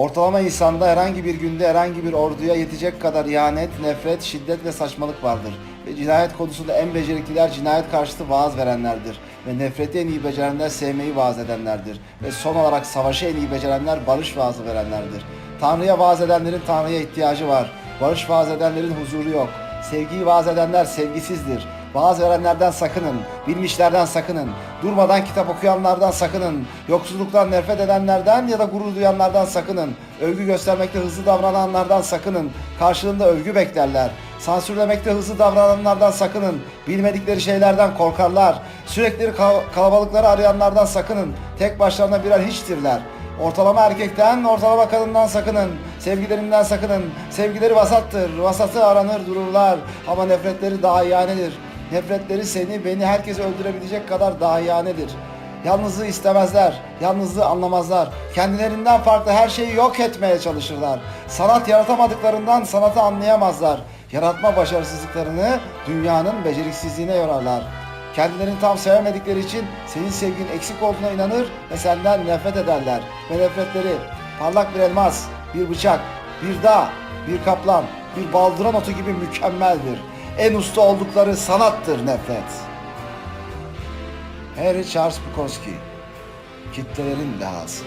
Ortalama insanda herhangi bir günde herhangi bir orduya yetecek kadar ihanet, nefret, şiddet ve saçmalık vardır. Ve cinayet konusunda en becerikliler cinayet karşıtı vaaz verenlerdir. Ve nefreti en iyi becerenler sevmeyi vaaz edenlerdir. Ve son olarak savaşı en iyi becerenler barış vaazı verenlerdir. Tanrı'ya vaaz edenlerin Tanrı'ya ihtiyacı var. Barış vaaz edenlerin huzuru yok. Sevgiyi vaaz edenler sevgisizdir. Vaaz verenlerden sakının, bilmişlerden sakının, durmadan kitap okuyanlardan sakının, yoksulluktan nefret edenlerden ya da gurur duyanlardan sakının, övgü göstermekte hızlı davrananlardan sakının, karşılığında övgü beklerler. Sansürlemekte hızlı davrananlardan sakının, bilmedikleri şeylerden korkarlar. Sürekli kal- kalabalıkları arayanlardan sakının, tek başlarına birer hiçtirler. Ortalama erkekten, ortalama kadından sakının. Sevgilerinden sakının. Sevgileri vasattır. Vasatı aranır dururlar. Ama nefretleri daha ihanedir. Nefretleri seni, beni, herkesi öldürebilecek kadar daha ihanedir. Yalnızlığı istemezler. Yalnızlığı anlamazlar. Kendilerinden farklı her şeyi yok etmeye çalışırlar. Sanat yaratamadıklarından sanatı anlayamazlar. Yaratma başarısızlıklarını dünyanın beceriksizliğine yorarlar. Kendilerini tam sevemedikleri için senin sevgin eksik olduğuna inanır ve senden nefret ederler. Ve nefretleri parlak bir elmas, bir bıçak, bir dağ, bir kaplan, bir baldıran otu gibi mükemmeldir. En usta oldukları sanattır nefret. Harry Charles Bukowski Kitlelerin dehası